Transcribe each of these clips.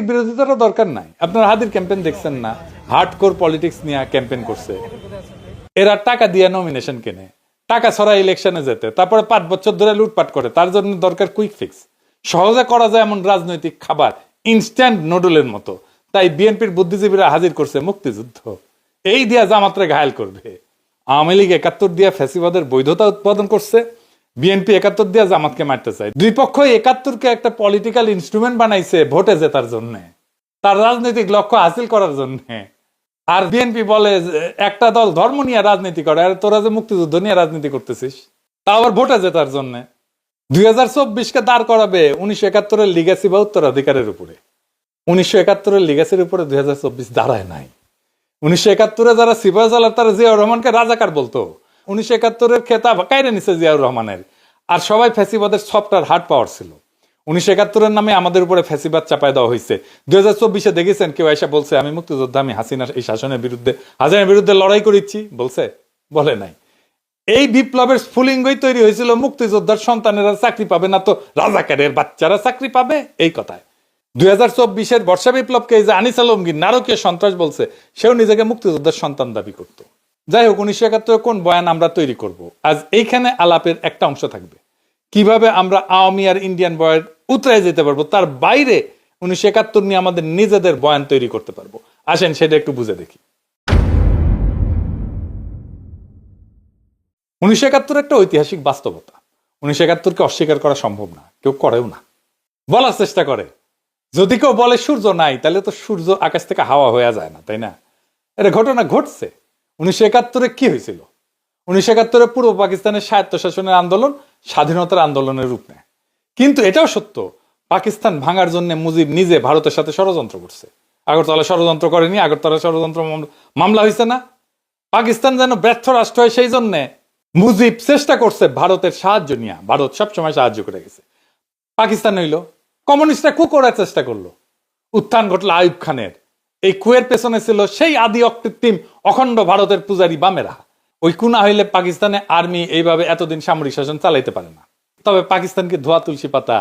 বিরোধিতারও দরকার নাই। আপনারা হাদির ক্যাম্পেইন দেখছেন না। হার্ডকোর পলিটিক্স নিয়ে ক্যাম্পেইন করছে। এরা টাকা দিয়ে নমিনেশন কেনে। টাকা ছড়া ইলেকশনে যেতে। তারপরে পাঁচ বছর ধরে লুটপাট করে। তার জন্য দরকার কুইক ফিক্স সহজে করা যায় এমন রাজনৈতিক খাবার। ইনস্ট্যান্ট নুডলের মতো। তাই বিএনপির বুদ্ধিজীবীরা হাজির করছে মুক্তিযুদ্ধ। এই দিয়া জামাত্রে ঘায়াল করবে। আওয়ামী লীগ একাত্তর দিয়া ফ্যাসিবাদের বৈধতা উৎপাদন করছে। বিএনপি একাত্তর দিয়া জামাতকে মারতে চায়। দুই পক্ষ একাত্তরকে একটা পলিটিক্যাল ইনস্ট্রুমেন্ট বানাইছে ভোটে জেতার জন্য। তার রাজনৈতিক লক্ষ্য হাসিল করার জন্য। আর বিএনপি বলে একটা দল ধর্ম নিয়ে রাজনীতি করে, আর তোরা যে মুক্তিযুদ্ধ নিয়ে রাজনীতি করতেছিস তা আবার ভোটে জেতার জন্য। দুই হাজার চব্বিশকে দাঁড় করাবে উনিশশো একাত্তরের লিগাসি বা উত্তরাধিকারের উপরে। উনিশশো একাত্তরের লিগাসির উপরে দুই হাজার চব্বিশ দাঁড়ায় নাই। উনিশশো একাত্তরে যারা সিপাহ তারা জিয়াউর রহমানকে রাজাকার বলতো। উনিশশো একাত্তরের খেতাব কাইরে নিছে জিয়াউর রহমানের। আর সবাই ফ্যাসিবাদের সফটওয়্যার হার্ড পাওয়ার ছিল। উনিশশো একাত্তরের নামে আমাদের উপরে ফ্যাসিবাদ চাপায় দেওয়া হয়েছে দুই হাজার চব্বিশে দেখেছেন, কেউ এসে বলছে, আমি মুক্তিযোদ্ধা, আমি হাসিনা এই শাসনের বিরুদ্ধে, হাসিনার বিরুদ্ধে লড়াই করেছি বলছে, বলে নাই। এই বিপ্লবের স্ফুলিঙ্গই তৈরি হয়েছিল, মুক্তিযোদ্ধার সন্তানেরা চাকরি পাবে না তো রাজাকারের বাচ্চারা চাকরি পাবে? এই কথায়। দুই হাজার চব্বিশের বর্ষা বিপ্লবকে এই যে আনিস আলমগীর নারকীয় সন্ত্রাস বলছে, সেও নিজেকে মুক্তিযোদ্ধার সন্তান দাবি করত। যাই হোক উনিশশো একাত্তর কোন বয়ান আমরা তৈরি করব? আজ এইখানে আলাপের একটা অংশ থাকবে। কীভাবে আমরা আওয়ামী আর ইন্ডিয়ান বয়ান উতরায় যেতে পারব, তার বাইরে উনিশশো একাত্তর নিয়ে আমাদের নিজেদের বয়ান তৈরি করতে পারব। আসেন, সেটা একটু বুঝে দেখি। উনিশশো একাত্তর একটা ঐতিহাসিক বাস্তবতা। উনিশশো একাত্তরকে অস্বীকার করা সম্ভব না, কেউ করেও না। বলার চেষ্টা করে। যদি কেউ বলে সূর্য নাই, তাহলে তো সূর্য আকাশ থেকে হাওয়া হয়ে যায় না, তাই না? এটা ঘটনা ঘটছে। উনিশশো একাত্তরে কি হয়েছিল? উনিশশো একাত্তরে পূর্ব পাকিস্তানের স্বায়ত্তশাসনের আন্দোলন স্বাধীনতার আন্দোলনের রূপ নেয়। কিন্তু এটাও সত্য, পাকিস্তান ভাঙার জন্য মুজিব নিজে ভারতের সাথে ষড়যন্ত্র করছে। আগরতলা ষড়যন্ত্র করেনি, আগরতলা ষড়যন্ত্র মামলা- হয়েছে না। পাকিস্তান যেন ব্যর্থ রাষ্ট্র হয় সেই জন্যে মুজিব চেষ্টা করছে ভারতের সাহায্য নিয়ে। ভারত সবসময় সাহায্য করে গেছে। পাকিস্তান হইল, কমিউনিস্টরা কু করার চেষ্টা করল। উত্থান ঘটলো আইব খানের। এই কুয়ের পেছনে ছিল সেই আদি অকৃত্রিম অখণ্ড ভারতের পূজারী বামেরা। ওই কুনা হইলে পাকিস্তানে আর্মি এইভাবে এতদিন সামরিক শাসন চালাইতে পারে না। তবে পাকিস্তানকে ধোয়া তুলসী পাতা,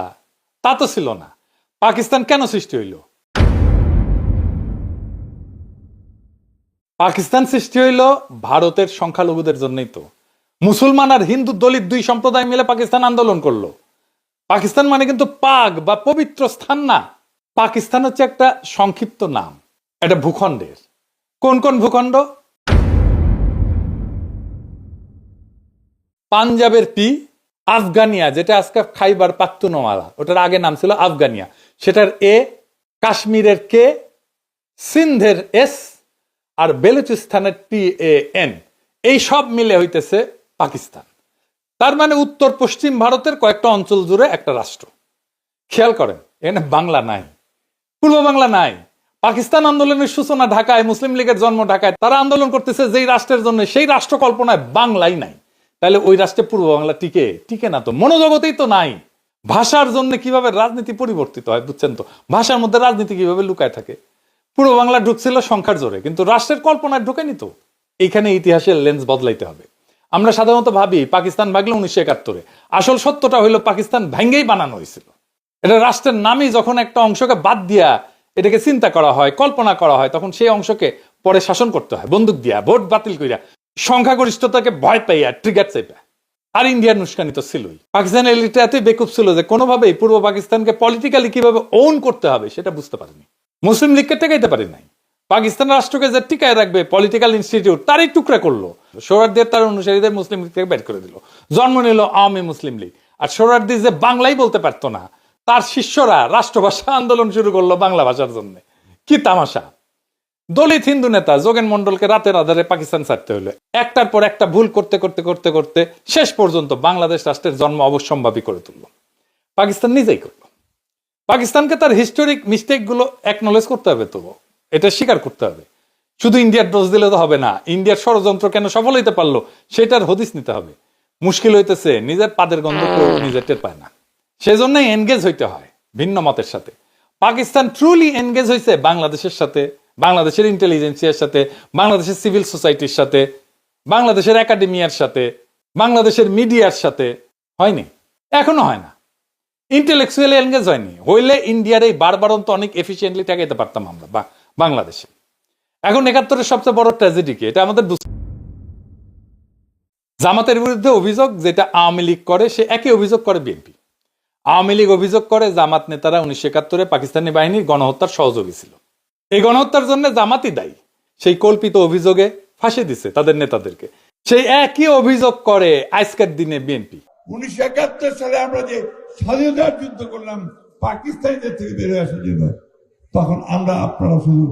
তা তো ছিল না। পাকিস্তান কেন সৃষ্টি হইল? পাকিস্তান সৃষ্টি হইল ভারতের সংখ্যালঘুদের জন্যই তো। মুসলমান আর হিন্দু দলিত দুই সম্প্রদায় মিলে পাকিস্তান আন্দোলন করল। পাকিস্তান মানে কিন্তু পাক বা পবিত্র স্থান না। পাকিস্তান হচ্ছে একটা সংক্ষিপ্ত নাম। এটা ভূখণ্ডের। কোন কোন ভূখণ্ড? পাঞ্জাবের পি, আফগানিয়া, যেটা আজকে খাইবার পাক্তুনওয়ালা ওটার আগে নাম ছিল আফগানিয়া। সেটার এ, কাশ্মীরের কে, সিন্ধের S, R বেলুচিস্তানের T A N. এই সব মিলে হইতেছে পাকিস্তান। তার মানে উত্তর পশ্চিম ভারতের কয়েকটা অঞ্চল জুড়ে একটা রাষ্ট্র। খেয়াল করেন, এখানে বাংলা নাই। পূর্ব বাংলা নাই। পাকিস্তান আন্দোলনের সূচনা ঢাকায়, মুসলিম লীগের জন্ম ঢাকায়, তারা আন্দোলন করতেছে যেই রাষ্ট্রের জন্য, সেই রাষ্ট্র কল্পনায় বাংলাই নাই। তাহলে ওই রাষ্ট্রে পূর্ব বাংলা টিকে? টিকে না তো। মনোজগতেই তো নাই। ভাষার জন্য কীভাবে রাজনীতি পরিবর্তিত হয়, বুঝছেন তো? ভাষার মধ্যে রাজনীতি কীভাবে লুকায় থাকে? পূর্ব বাংলা ঢুকছিল সংখ্যার জোরে, কিন্তু রাষ্ট্রের কল্পনায় ঢুকেনি তো। এইখানে ইতিহাসের লেন্স বদলাইতে হবে। আমরা সাধারণত ভাবি, পাকিস্তান ভাগলে উনিশশো একাত্তরে। আসল সত্যটা হইল পাকিস্তান ভেঙ্গেই বানানো হয়েছিল। এটা রাষ্ট্রের নামই যখন একটা অংশকে বাদ দিয়া এটাকে চিন্তা করা হয়, কল্পনা করা হয়, তখন সেই অংশকে পরে শাসন করতে হয়, বন্দুক দিয়া, ভোট বাতিল করিয়া সংখ্যাগরিষ্ঠতাকে ভয় পাইয়া ট্রিগার চাইপা। আর ইন্ডিয়ার উস্কানি তো ছিলই। পাকিস্তান এলিটা এতই বেকুব ছিল যে কোনোভাবেই পূর্ব পাকিস্তানকে পলিটিক্যালি কীভাবে ওন করতে হবে সেটা বুঝতে পারেনি। মুসলিম লীগকে টেকাইতে পারে নাই। পাকিস্তান রাষ্ট্রকে যে টিকায় রাখবে পলিটিক্যাল ইনস্টিটিউট তারই টুকরা করল। সোহরার্দির তার অনুসারীদের মুসলিম লীগ থেকে বের করে দিল। জন্ম নিল আওয়ামী মুসলিম লীগ। আর সোহরার্দি যে বাংলাই বলতে পারতো না তার শিষ্যরা রাষ্ট্রভাষা আন্দোলন শুরু করল বাংলা ভাষার জন্য। কি তামাশা? দলিত হিন্দু নেতা যোগেন মন্ডলকে রাতের আধারে পাকিস্তান ছাড়তে হলো। একটার পর একটা ভুল করতে করতে করতে করতে শেষ পর্যন্ত বাংলাদেশ রাষ্ট্রের জন্ম অবশ্যম্ভাবী করে তুললো। পাকিস্তান নিজেই করল। পাকিস্তানকে তার হিস্টোরিক মিস্টেকগুলো একনলেজ করতে হবে তো। এটা স্বীকার করতে হবে। শুধু ইন্ডিয়ার ডোজ দিলে তো হবে না, ইন্ডিয়ার ষড়যন্ত্র কেন সফল হইতে পারল সেটার হদিস নিতে হবে। মুশকিল হইতেছে, নিজের পাদের গন্ধ নিজের টের পায় না। সেজন্যই এনগেজ হইতে হয় ভিন্ন মতের সাথে। পাকিস্তান ট্রুলি এনগেজ হয়েছে বাংলাদেশের সাথে, বাংলাদেশের ইন্টেলিজেন্সিয়ার সাথে, বাংলাদেশের সিভিল সোসাইটির সাথে, বাংলাদেশের একাডেমিয়ার সাথে, বাংলাদেশের মিডিয়ার সাথে। হয়নি? এখনও হয় না। ইন্টেলেকচুয়ালি এনগেজ হয়নি। হইলে ইন্ডিয়ার এই বারবারন্ত অনেক এফিসিয়েন্টলি ঠেকাইতে পারতাম আমরা, বা- বাংলাদেশে। এখন একাত্তরের সবচেয়ে বড় ট্র্যাজেডি কি? এটা আমাদের জামাতের বিরুদ্ধে অভিযোগ, যেটা আওয়ামী লীগ করে, সে একই অভিযোগ করে বিএনপি আওয়ামী লীগ অভিযোগ করে জামাত নেতারা উনিশশো একাত্তরে পাকিস্তানি বাহিনীর গণহত্যার সহযোগী ছিল। এই গণহত্যার জন্য জামাতই দায়ী। সেই কল্পিত অভিযোগে ফাঁসি দিছে তাদের নেতাদেরকে। সেই একই অভিযোগ করে আজকের দিনে বিএনপি। উনিশশো একাত্তর সালে আমরা যে স্বাধীনতার যুদ্ধ করলাম, পাকিস্তানিদের থেকে আসার জন্য, তখন আমরা আপনারা শুধু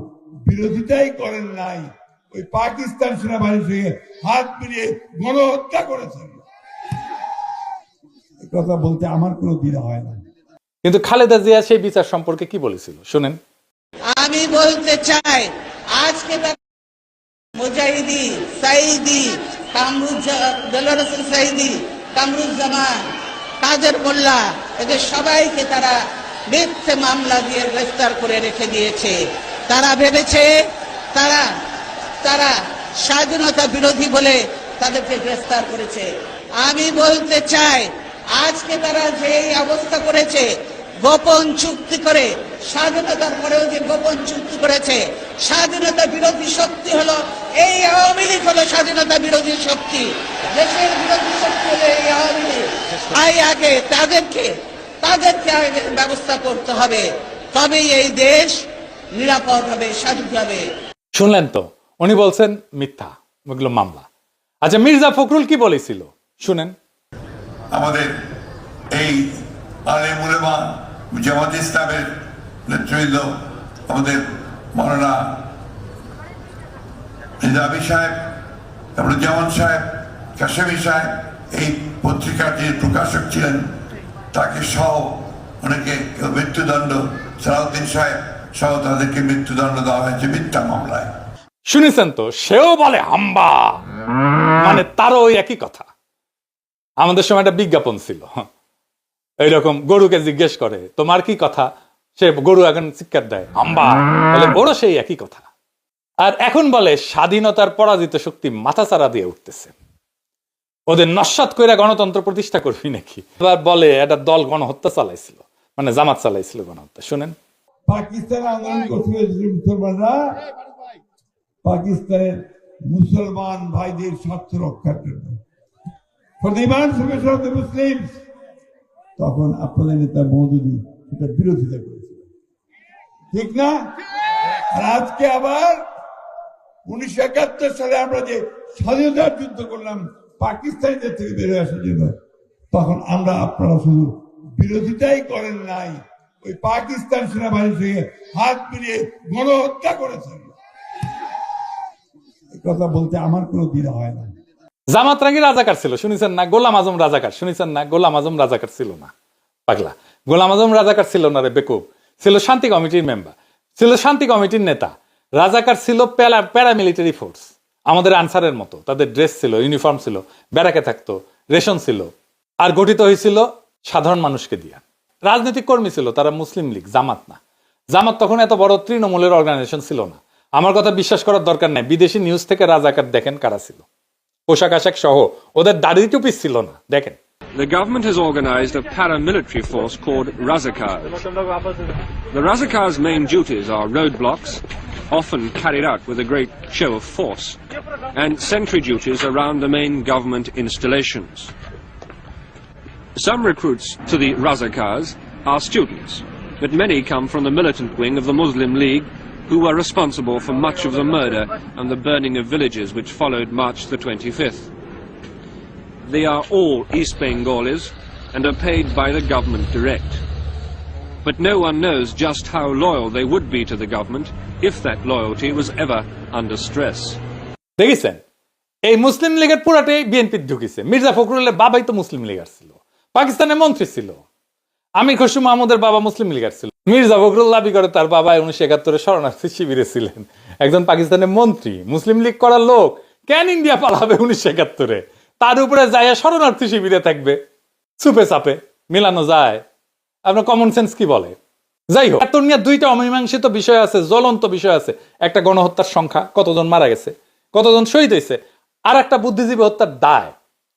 বিরোধিতাই করেন নাই, ওই পাকিস্তান সেনাবাহিনীর সঙ্গে হাত মিলিয়ে গণহত্যা করেছেন। কথা বলতে আমার কোনো দ্বিধা হয় না। কিন্তু খালেদা জিয়া সেই বিচার সম্পর্কে কি বলেছিল? শুনেন। আমি বলতে চাই আজকে তারা মুজাহিদি সাইদি কামরুজ্জামান সাইদি কামরুজ্জামান কাদের মোল্লা এদের সবাইকে তারা মিথ্যে মামলা দিয়ে গ্রেফতার করে রেখে দিয়েছে। তারা ভেবেছে তারা তারা স্বাধীনতা বিরোধী বলে তাদেরকে গ্রেফতার করেছে। আমি বলতে চাই আজকে তারা যে অবস্থা করেছে, গোপন চুক্তি করে স্বাধীনতার পরেও যে গোপন চুক্তি করেছে, স্বাধীনতা বিরোধী শক্তি হলো, এই আওয়ামী লীগ হলো স্বাধীনতা বিরোধী শক্তি। দেশের বিরোধী শক্তি হলো এই আওয়ামী লীগ। তাই আগে তাদেরকে তাদেরকে আগে ব্যবস্থা করতে হবে। তবেই এই দেশ নিরাপদ হবে স্বাধীন হবে। শুনলেন তো, উনি বলছেন মিথ্যা ওগুলো মামলা। আচ্ছা মির্জা ফখরুল কি বলেছিল? শুনেন। আমাদের এই আলে মুলেমা জামাত ইসলামের নেতৃবৃন্দ আমাদের মৌলানা নিজামী সাহেব তারপরে জামান সাহেব, কাশেমি সাহেব এই পত্রিকার যে প্রকাশক ছিলেন, তাকে সহ অনেকে মৃত্যুদণ্ড, সালাউদ্দিন সাহেব সহ তাদেরকে মৃত্যুদণ্ড দেওয়া হয়েছে মিথ্যা মামলায়। শুনেছেন তো? সেও বলে হাম্বা। মানে তারও একই কথা। আমাদের সময় একটা বিজ্ঞাপন ছিল। এইরকম গরুকে জিজ্ঞেস করে, তোমার কি কথা? সে গরু এখন চিৎকার দেয় হাম্বা বলে ওরও সেই একই কথা। আর এখন বলে, স্বাধীনতার পরাজিত শক্তি মাথাচাড়া দিয়ে উঠতেছে। ওদের নস্বাত কইরা গণতন্ত্র প্রতিষ্ঠা করবি নাকি? এবার বলে, একটা দল গণহত্যা চালাইছিল। মানে জামাত চালাইছিল গণহত্যা, শুনেন। পাকিস্তান পাকিস্তানের মুসলমান ভাইদের স্বার্থ রক্ষার জন্য। For the emancipation of the Muslims, তখন আপনাদের নেতা মৌদুদি সেটা বিরোধিতা করেছিল। ঠিক না? আর আজকে আবার উনিশশো একাত্তর সালে আমরা যে স্বাধীনতার যুদ্ধ করলাম পাকিস্তানিদের থেকে বেরোয় আসার জন্য তখন আমরা আপনারা শুধু বিরোধিতাই করেন নাই ওই পাকিস্তান সেনাবাহিনীর সঙ্গে হাত মিলিয়ে গণহত্যা করেছেন। কথা বলতে আমার কোনো দ্বিধা হয় না। জামাত রাঙ্গি রাজাকার ছিল, শুনেছেন না? গোলাম আজম রাজাকার, শুনেছেন না? গোলাম আজম রাজাকার ছিল না। পাগলা। গোলাম আজম রাজাকার ছিল না রে, বেকুব। ছিল শান্তি কমিটির মেম্বার ছিল শান্তি কমিটির নেতা। রাজাকার ছিল প্যারা, প্যারামিলিটারি ফোর্স। আমাদের আনসারের মতো, তাদের ড্রেস ছিল, ইউনিফর্ম ছিল, ব্যারাকে থাকতো, রেশন ছিল। আর গঠিত হয়েছিল সাধারণ মানুষকে দিয়া। রাজনৈতিক কর্মী ছিল, তারা মুসলিম লীগ, জামাত না। জামাত তখন এত বড় তৃণমূলের অর্গানাইজেশন ছিল না। আমার কথা বিশ্বাস করার দরকার নাই। বিদেশি নিউজ থেকে রাজাকার দেখেন কারা ছিল। পোশাক আশাক সহ ওদের দাড়ি টুপি ছিল না দেখেন The government has organized a paramilitary force called Razakars. The Razakars' main duties are roadblocks, often carried out with a great show of force, and sentry duties around the main government installations. Some recruits to the Razakars are students, but many come from the militant wing of the Muslim League who were responsible for much of the murder and the burning of villages which followed March the 25th. They are all East Bengalis and are paid by the government direct. But no one knows just how loyal they would be to the government if that loyalty was ever under stress. দেখেছেন এই মুসলিম লীগের পুরাটাই BNP ঢুকিছে Mirza ফখরুলের বাবাই তো মুসলিম লীগার ছিল পাকিস্তানের মন্ত্রী ছিল আমি খসু মাহমুদের বাবা মুসলিম লীগার ছিল মির্জা ফখরুল দাবি করে, তার বাবা উনিশশো একাত্তরে শরণার্থী শিবিরে ছিলেন। একজন পাকিস্তানের মন্ত্রী, মুসলিম লীগ করার লোক, কেন ইন্ডিয়া পালাবে উনিশশো একাত্তরে? তার উপরে যায় শরণার্থী শিবিরে থাকবে, চুপে চাপে, মিলানো যায়। আপনার কমন সেন্স কি বলে? যাই হোক, এত নিয়ে দুইটা অমীমাংসিত বিষয় আছে, জ্বলন্ত বিষয় আছে। একটা গণহত্যার সংখ্যা, কতজন মারা গেছে, কতজন শহীদ হয়েছে আর একটা বুদ্ধিজীবী হত্যার দায়,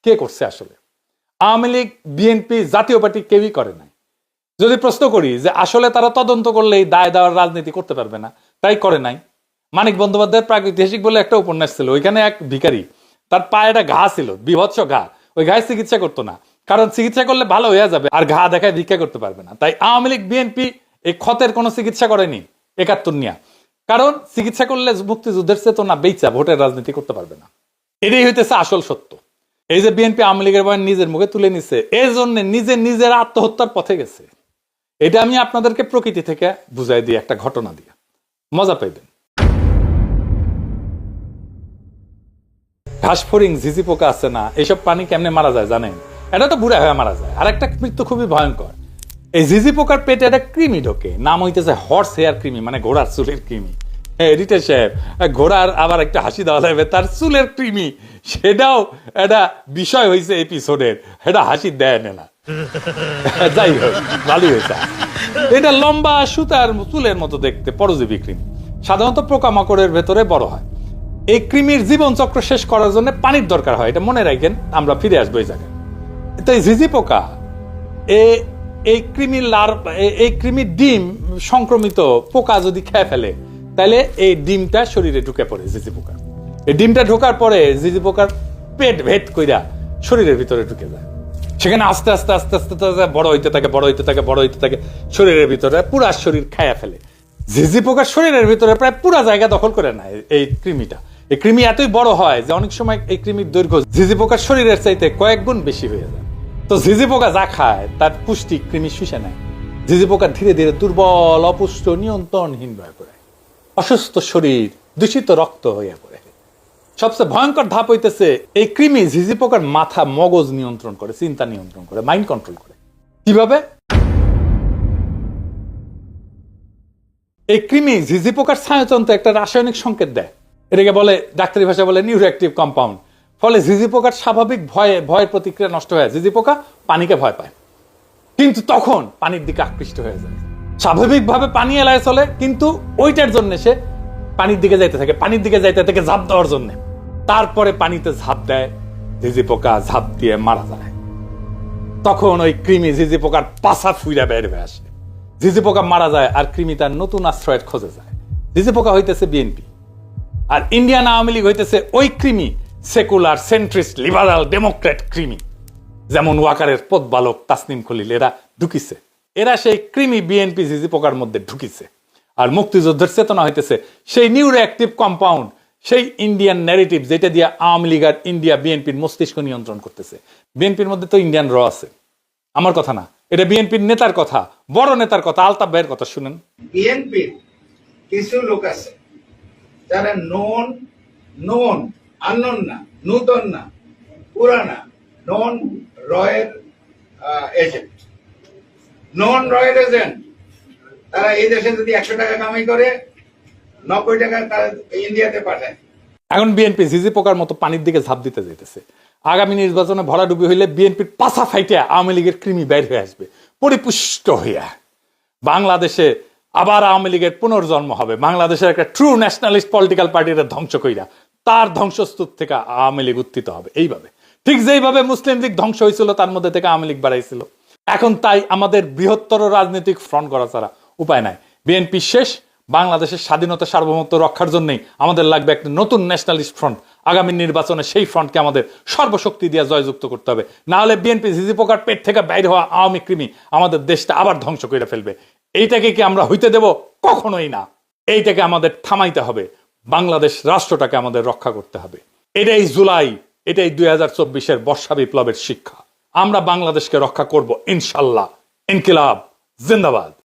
কে করছে আসলে? আওয়ামী লীগ, বিএনপি, জাতীয় পার্টি কেউই করে নাই যদি প্রশ্ন করি যে আসলে তারা তদন্ত করলে এই দায় দেওয়ার রাজনীতি করতে পারবে না, তাই করে নাই। মানিক বন্দ্যোপাধ্যায়ের প্রাগৈতিহাসিক বলে একটা উপন্যাস ছিল, ওইখানে এক ভিখারি, তার পায়ে একটা ঘা ছিল, বিভৎস ঘা, ওই ঘায়ে চিকিৎসা করতো না। কারণ চিকিৎসা করলে ভালো হয়ে যাবে, আর ঘা দেখায় ভিক্ষা করতে পারবে না। তাই আওয়ামী লীগ, বিএনপি এই ক্ষতের কোনো চিকিৎসা করেনি, একাত্তর নিয়া। কারণ চিকিৎসা করলে মুক্তিযুদ্ধের চেতনা বেচা ভোটের রাজনীতি করতে পারবে না। এটাই হইতেছে আসল সত্য। এই যে বিএনপি আওয়ামী লীগের বয়ান নিজের মুখে তুলে নিছে এই জন্য নিজে নিজের আত্মহত্যার পথে গেছে। এটা আমি আপনাদেরকে প্রকৃতি থেকে বুঝাই দিই একটা ঘটনা দিয়ে। মজা পাইবেন। ঘাসফড়িং ঝিঝি পোকা আছে না এইসব পানি কেমনে মারা যায় জানেন? এটা তো বুড়া হয়ে মারা যায়। আর একটা মৃত্যু খুবই ভয়ঙ্কর। এই ঝিঝি পোকার পেটে একটা কৃমি ঢোকে। নাম হইতেছে হর্স হেয়ার কৃমি মানে ঘোড়ার চুলের কৃমি। রিটেশ সাহেব ঘোড়ার আবার একটা হাসি দেওয়া লাগবে তার চুলের কৃমি। সেটাও একটা বিষয় হয়েছে এপিসোডের এটা হাসি দেয় না। যাই হোক, ভালোই হয়েছে। এটা লম্বা সুতার চুলের মতো দেখতে, পরজীবী কৃমি সাধারণত পোকামাকড়ের ভেতরে বড় হয়। এই কৃমির জীবন চক্র শেষ করার জন্য পানির দরকার হয়, এটা মনে রাখেন, আমরা ফিরে আসব এই জায়গায়। তো এই ঝিঝি পোকা, এ, এই কৃমির লার এই কৃমির ডিম সংক্রমিত পোকা যদি খেয়ে ফেলে, তাহলে এই ডিমটা শরীরে ঢুকে পড়ে, ঝিঝি পোকা। এই ডিমটা ঢোকার পরে ঝিঝি পোকার পেট ভেদ কইরা শরীরের ভিতরে ঢুকে যায়। সেখানে আস্তে আস্তে আস্তে আস্তে আস্তে বড় হইতে থাকে, বড় হইতে থাকে, বড় হইতে থাকে, শরীরের ভিতরে পুরা শরীর খায়া ফেলে। ঝিঝি পোকার শরীরের ভিতরে প্রায় পুরা জায়গা দখল করে নেয় এই কৃমিটা। এই কৃমি এতই বড় হয় যে অনেক সময় এই কৃমির দৈর্ঘ্য ঝিঝি পোকার শরীরের চাইতে কয়েক গুণ বেশি হয়ে যায়। তো ঝিঝি পোকা যা খায়, তার পুষ্টি কৃমি শুষে নেয়। ঝিঝি পোকা ধীরে ধীরে দুর্বল, অপুষ্ট, নিয়ন্ত্রণহীন হয়ে পড়ে। অসুস্থ শরীর, দূষিত রক্ত হয়ে পড়ে। সবচেয়ে ভয়ঙ্কর ধাপ হইতেছে, এই কৃমি ঝিঝি পোকার মাথা মগজ নিয়ন্ত্রণ করে, চিন্তা নিয়ন্ত্রণ করে মাইন্ড কন্ট্রোল করে। কীভাবে? এই কৃমি ঝিঝি পোকার স্নায়ুতন্ত্রে একটা রাসায়নিক সংকেত দেয়। এটাকে বলে, ডাক্তারি ভাষায় বলে নিউরোঅ্যাক্টিভ কম্পাউন্ড ফলে ঝিঝি পোকার স্বাভাবিক ভয়ে, ভয়ের প্রতিক্রিয়া নষ্ট হয়ে ঝিঝি পোকা পানিকে ভয় পায়। কিন্তু তখন পানির দিকে আকৃষ্ট হয়ে যায়। স্বাভাবিকভাবে পানি এলায় চলে, কিন্তু ওইটার জন্য সে পানির দিকে যাইতে থাকে, পানির দিকে যাইতে থাকে, ঝাঁপ দেওয়ার জন্য। তারপরে পানিতে ঝাঁপ দেয়, ঝিঝি পোকা ঝাঁপ দিয়ে মারা যায়। তখন ওই কৃমি ঝিঝি পোকার পাশা ফুইরা বের হয়ে আসে। ঝিঝি পোকা মারা যায় আর কৃমি তার নতুন আশ্রয়ের খোঁজে যায়। ঝিঝি পোকা হইতেছে বিএনপি। আর ইন্ডিয়ান আওয়ামী লীগ হইতেছে ওই কৃমি, সেকুলার, সেন্ট্রিস্ট, লিবারাল ডেমোক্রেট কৃমি। যেমন ওয়াকারের পদ বালক তাসনিম খলিল, এরা ঢুকিছে। এরা সেই কৃমি বিএনপি জিজি পোকার মধ্যে ঢুকিছে। আর মুক্তিযুদ্ধের চেতনা হইতেছে সেই নিউরো অ্যাক্টিভ কম্পাউন্ড সেই ইন্ডিয়ান ন্যারেটিভ যেটা দিয়ে আওয়ামী লীগ আর ইন্ডিয়া বিএনপির মস্তিষ্ক নিয়ন্ত্রণ করতেছে। বিএনপির মধ্যে তো ইন্ডিয়ান র আছে। আমার কথা না। এটা বিএনপির নেতার কথা, বড় নেতার কথা। আলতাফ ভাইয়ের কথা শুনেন। বিএনপির কিছু লোক আছে, যারা নন নন আনন না, নূতন না, পুরানা নন রয়ের এজেন্ট নন রয়ের এজেন্ট তারা এই দেশে যদি একশো টাকা কামাই করে নব্বই টাকা ইন্ডিয়াতে পাঠায়। এখন বিএনপি জিজি পোকার মতো পানির দিকে ঝাঁপ দিতে যেতেছে আগামী নির্বাচনে ভরাডুবি হইলে বিএনপির পাশা ফাইটে আওয়ামী লীগের কৃমি বের হয়ে আসবে, পরিপুষ্ট হইয়া। বাংলাদেশে আবার আওয়ামী লীগের পুনর্জন্ম হবে। বাংলাদেশের একটা ট্রু ন্যাশনালিস্ট পলিটিক্যাল পার্টির ধ্বংস কইরা, তার ধ্বংসস্তূপ থেকে আওয়ামী লীগ উত্থিত হবে এইভাবে। ঠিক যেইভাবে মুসলিম লীগ ধ্বংস হয়েছিল তার মধ্যে থেকে আওয়ামী লীগ বাড়াইছিল। এখন তাই আমাদের বৃহত্তর রাজনৈতিক ফ্রন্ট করা ছাড়া উপায় নাই। বিএনপি শেষ বাংলাদেশের স্বাধীনতা সার্বভৌমত্ব রক্ষার জন্যই আমাদের লাগবে একটা নতুন ন্যাশনালিস্ট ফ্রন্ট আগামী নির্বাচনে সেই ফ্রন্টকে আমাদের সর্বশক্তি দিয়ে জয়যুক্ত করতে হবে। না হলে বিএনপি ঝিঝি পোকার পেট থেকে বাইরে হওয়া আওয়ামী কৃমি আমাদের দেশটা আবার ধ্বংস করে ফেলবে। এইটাকে কি আমরা হইতে দেব? কখনোই না। এইটাকে আমাদের থামাইতে হবে। বাংলাদেশ রাষ্ট্রটাকে আমাদের রক্ষা করতে হবে। এটাই জুলাই, এটাই দুই হাজার চব্বিশের বর্ষা বিপ্লবের শিক্ষা। আমরা বাংলাদেশকে রক্ষা করব ইনশাল্লাহ। ইনকিলাব, জিন্দাবাদ।